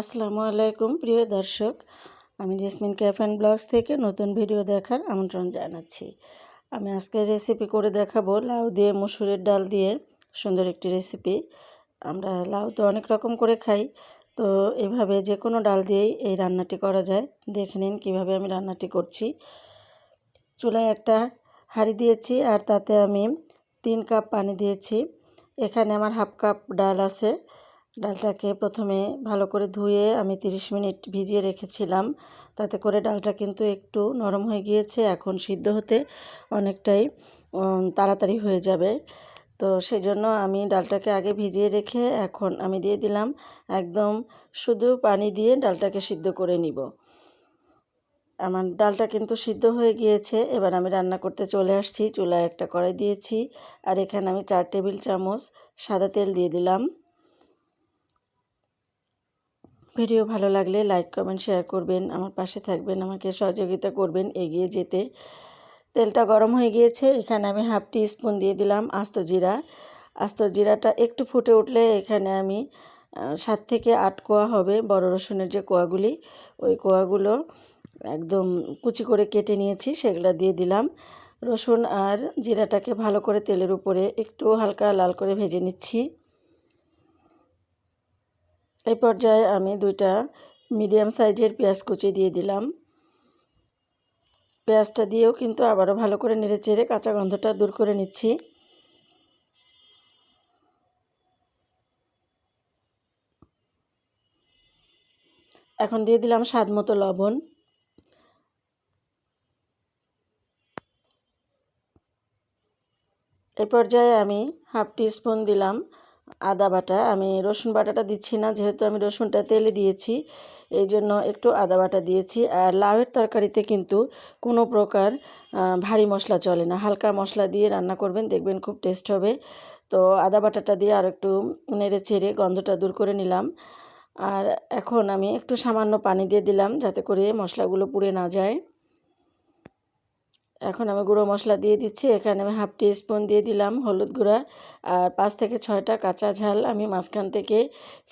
আসসালামু আলাইকুম, প্রিয় দর্শক। আমি জেসমিন ক্যাফ অ্যান্ড ব্লগস থেকে নতুন ভিডিও দেখার আমন্ত্রণ জানাচ্ছি। আমি আজকে রেসিপি করে দেখাবো লাউ দিয়ে মুসুরের ডাল দিয়ে সুন্দর একটি রেসিপি আমরা লাউ তো অনেক রকম করে খাই, তো এভাবে যে কোনো ডাল দিয়েই এই রান্নাটি করা যায়। দেখে নিন কীভাবে আমি রান্নাটি করছি। চুলায় একটা হাঁড়ি দিয়েছি আর তাতে আমি তিন কাপ পানি দিয়েছি। এখানে আমার হাফ কাপ ডাল আছে। ডালটাকে প্রথমে ভালো করে ধুয়ে আমি 30 মিনিট ভিজিয়ে রেখেছিলাম। তাতে করে ডালটা কিন্তু একটু নরম হয়ে গিয়েছে, এখন সিদ্ধ হতে অনেকটাই তাড়াতাড়ি হয়ে যাবে। তো সেই জন্য আমি ডালটাকে আগে ভিজিয়ে রেখে এখন আমি দিয়ে দিলাম একদম শুধু পানি দিয়ে ডালটাকে সিদ্ধ করে নিব। আমার ডালটা কিন্তু সিদ্ধ হয়ে গিয়েছে, এবার আমি রান্না করতে চলে আসছি। চুলায় একটা কড়াই দিয়েছি, আর এখানে আমি চার টেবিল চামচ সাদা তেল দিয়ে দিলাম। ভিডিও ভালো লাগলে লাইক, কমেন্ট, শেয়ার করবেন, আমার পাশে থাকবেন, আমাকে সহযোগিতা করবেন, এগিয়ে যেতে। তেলটা গরম হয়ে গিয়েছে, এখানে আমি হাফ টি স্পুন দিয়ে দিলাম আস্ত জিরা। আস্ত জিরাটা একটু ফুটে উঠলে এখানে আমি সাত থেকে আট কোয়া হবে বড় রসুনের যে কোয়াগুলি, ওই কোয়াগুলো একদম কুচি করে কেটে নিয়েছি, সেগুলো দিয়ে দিলাম। রসুন আর জিরাটাকে ভালো করে তেলের উপরে একটু হালকা লাল করে ভেজে নিচ্ছি। এই পর্যায়ে আমি দুইটা মিডিয়াম সাইজের পেঁয়াজ কুচি দিয়ে দিলাম। পেঁয়াজটা দিয়েও কিন্তু আবারও ভালো করে নেড়ে চেড়ে কাঁচা গন্ধটা দূর করে নিচ্ছি। এখন দিয়ে দিলাম স্বাদ মতো লবণ। এ পর্যায়ে আমি হাফ টি স্পুন দিলাম আদা বাটা। আমি রসুন বাটাটা দিচ্ছি না, যেহেতু আমি রসুনটা তেলে দিয়েছি, এই জন্য একটু আদা বাটা দিয়েছি। আর লাউয়ের তরকারিতে কিন্তু কোনো প্রকার ভারী মশলা চলে না। হালকা মশলা দিয়ে রান্না করবেন, দেখবেন খুব টেস্ট হবে। তো আদা বাটাটা দিয়ে আর একটু নেড়ে চেড়ে গন্ধটা দূর করে নিলাম। আর এখন আমি একটু সামান্য পানি দিয়ে দিলাম, যাতে করে মশলাগুলো পুড়ে না যায়। এখন আমি গুঁড়ো মশলা দিয়ে দিচ্ছি। এখানে আমি হাফ টি স্পুন দিয়ে দিলাম হলুদ গুঁড়া আর পাঁচ থেকে ছয়টা কাঁচা ঝাল আমি মাঝখান থেকে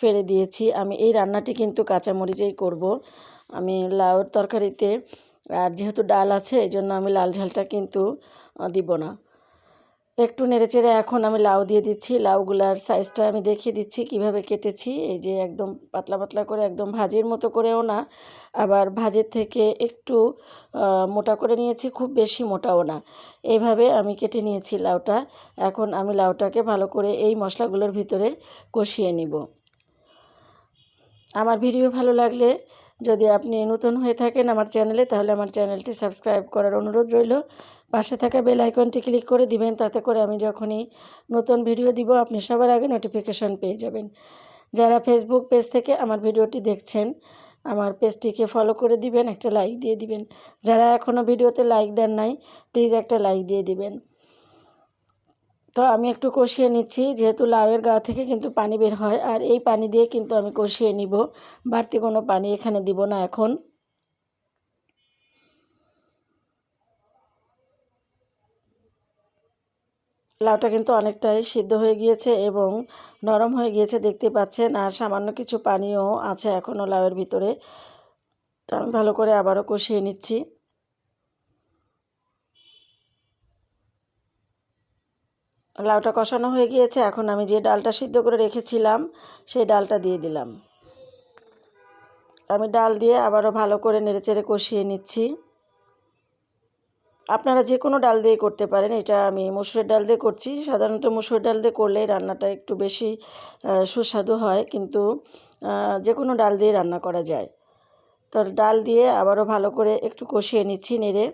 ফেলে দিয়েছি। আমি এই রান্নাটি কিন্তু কাঁচা মরিচেই করব। আমি লাউর তরকারিতে আর যেহেতু ডাল আছে এই জন্য আমি লাল ঝালটা কিন্তু দিব না। একটু নেড়েচেড়ে এখন আমি লাউ দিয়ে দিচ্ছি। লাউগুলার সাইজটা আমি দেখিয়ে দিচ্ছি কীভাবে কেটেছি। এই যে একদম পাতলা পাতলা করে একদম ভাজির মতো করেও না, আবার ভাজের থেকে একটু মোটা করে নিয়েছি, খুব বেশি মোটাও না। এইভাবে আমি কেটে নিয়েছি লাউটা। এখন আমি লাউটাকে ভালো করে এই মশলাগুলোর ভিতরে কষিয়ে নিব। আমার ভিডিও ভালো লাগলে যদি আপনি নতুন হয়ে থাকেন আমার চ্যানেলে, তাহলে আমার চ্যানেলটি সাবস্ক্রাইব করার অনুরোধ রইল। পাশে থাকা বেল আইকনটি ক্লিক করে দিবেন, তাতে করে আমি যখনই নতুন ভিডিও দিব, আপনি সবার আগে নোটিফিকেশন পেয়ে যাবেন। যারা ফেসবুক পেজ থেকে আমার ভিডিওটি দেখছেন, আমার পেজটিকে ফলো করে দিবেন, একটা লাইক দিয়ে দিবেন। যারা এখনও ভিডিওতে লাইক দেন নাই প্লিজ একটা লাইক দিয়ে দিবেন। তো আমি একটু কষিয়ে নিচ্ছি, যেহেতু লাউয়ের গা থেকে কিন্তু পানি বের হয়, আর এই পানি দিয়ে কিন্তু আমি কষিয়ে নিব। বাড়তি কোনো পানি এখানে দিব না এখন। লাউটা কিন্তু অনেকটাই সিদ্ধ হয়ে গিয়েছে এবং নরম হয়ে গিয়েছে, দেখতে পাচ্ছেন। আর সামান্য কিছু পানিও আছে এখনও লাউয়ের ভিতরে। তো আমি ভালো করে আবারও কষিয়ে নিচ্ছি। লাউটা কষানো হয়ে গিয়েছে। এখন আমি যে ডালটা সিদ্ধ করে রেখেছিলাম, সেই ডালটা দিয়ে দিলাম। আমি ডাল দিয়ে আবারও ভালো করে নেড়েচেড়ে কষিয়ে নিচ্ছি। আপনারা যে কোনো ডাল দিয়ে করতে পারেন, এটা আমি মুসুরের ডাল দিয়ে করছি। সাধারণত মুসুরের ডাল দিয়ে করলে রান্নাটা একটু বেশি সুস্বাদু হয়, কিন্তু যে কোনো ডাল দিয়ে রান্না করা যায়। তো ডাল দিয়ে আবারও ভালো করে একটু কষিয়ে নিচ্ছি, নেড়ে।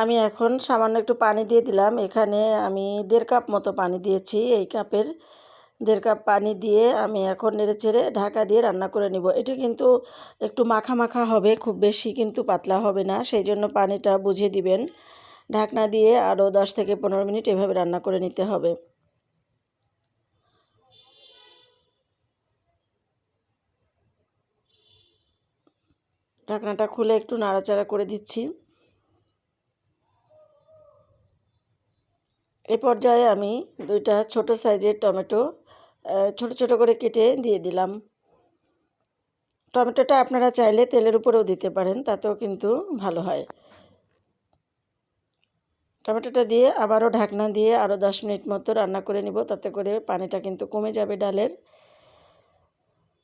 আমি এখন সামান্য একটু পানি দিয়ে দিলাম। এখানে আমি দেড় কাপ মতো পানি দিয়েছি। এই কাপের দেড় কাপ পানি দিয়ে আমি এখন নেড়ে চেড়ে ঢাকা দিয়ে রান্না করে নিব। এটা কিন্তু একটু মাখা মাখা হবে, খুব বেশি কিন্তু পাতলা হবে না। সেই জন্য পানিটা বুঝিয়ে দিবেন। ঢাকনা দিয়ে আরও দশ থেকে পনেরো মিনিট এভাবে রান্না করে নিতে হবে। ঢাকনাটা খুলে একটু নাড়াচাড়া করে দিচ্ছি। এ পর্যায়ে আমি দুইটা ছোট সাইজের টমেটো ছোট ছোট করে কেটে দিয়ে দিলাম। টমেটোটা আপনারা চাইলে তেলের উপরেও দিতে পারেন, তাতেও কিন্তু ভালো হয়। টমেটোটা দিয়ে আবারও ঢাকনা দিয়ে আরও দশ মিনিট মতো রান্না করে নিব, তাতে করে পানিটা কিন্তু কমে যাবে ডালের।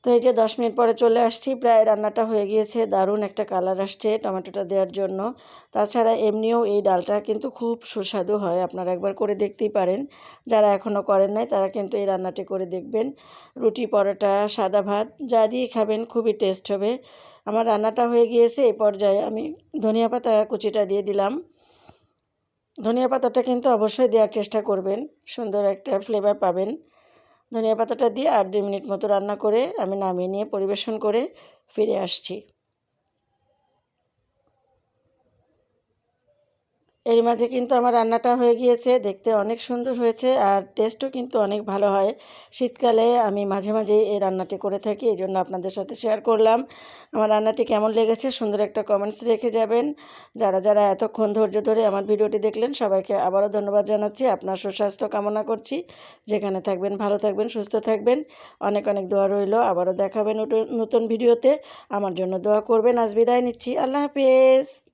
তো এই যে দশ মিনিট পরে চলে আসছি, প্রায় রান্নাটা হয়ে গিয়েছে, দারুণ একটা কালার আসছে টমেটোটা দেওয়ার জন্য। তাছাড়া এমনিও এই ডালটা কিন্তু খুব সুস্বাদু হয়, আপনারা একবার করে দেখতেই পারেন। যারা এখনও করেন নাই, তারা কিন্তু এই রান্নাটি করে দেখবেন। রুটি, পরোটা, সাদা ভাত, যা দিয়ে খাবেন, খুবই টেস্ট হবে। আমার রান্নাটা হয়ে গিয়েছে এই পর্যায়ে আমি ধনিয়া পাতা কুচিটা দিয়ে দিলাম। ধনিয়া পাতাটা কিন্তু অবশ্যই দেওয়ার চেষ্টা করবেন, সুন্দর একটা ফ্লেভার পাবেন। ধনিয়া পাতাটা দিয়ে আর দুই মিনিট মতো রান্না করে আমি নামিয়ে নিয়ে পরিবেশন করে ফিরে আসছি। এর মাঝে কিন্তু আমার রান্নাটা হয়ে গিয়েছে, দেখতে অনেক সুন্দর হয়েছে আর টেস্টও কিন্তু অনেক ভালো হয়। শীতকালে আমি মাঝে মাঝে এই রান্নাটি করে থাকি, এই জন্য আপনাদের সাথে শেয়ার করলাম। আমার রান্নাটি কেমন লেগেছে সুন্দর একটা কমেন্টস রেখে যাবেন। যারা যারা এতক্ষণ ধৈর্য ধরে আমার ভিডিওটি দেখলেন, সবাইকে আবারও ধন্যবাদ জানাচ্ছি। আপনার সুস্বাস্থ্য কামনা করছি। যেখানে থাকবেন, ভালো থাকবেন, সুস্থ থাকবেন। অনেক অনেক দোয়া রইল। আবারও দেখাবেন নতুন ভিডিওতে। আমার জন্য দোয়া করবেন। আজ বিদায় নিচ্ছি। আল্লাহ হাফিজ।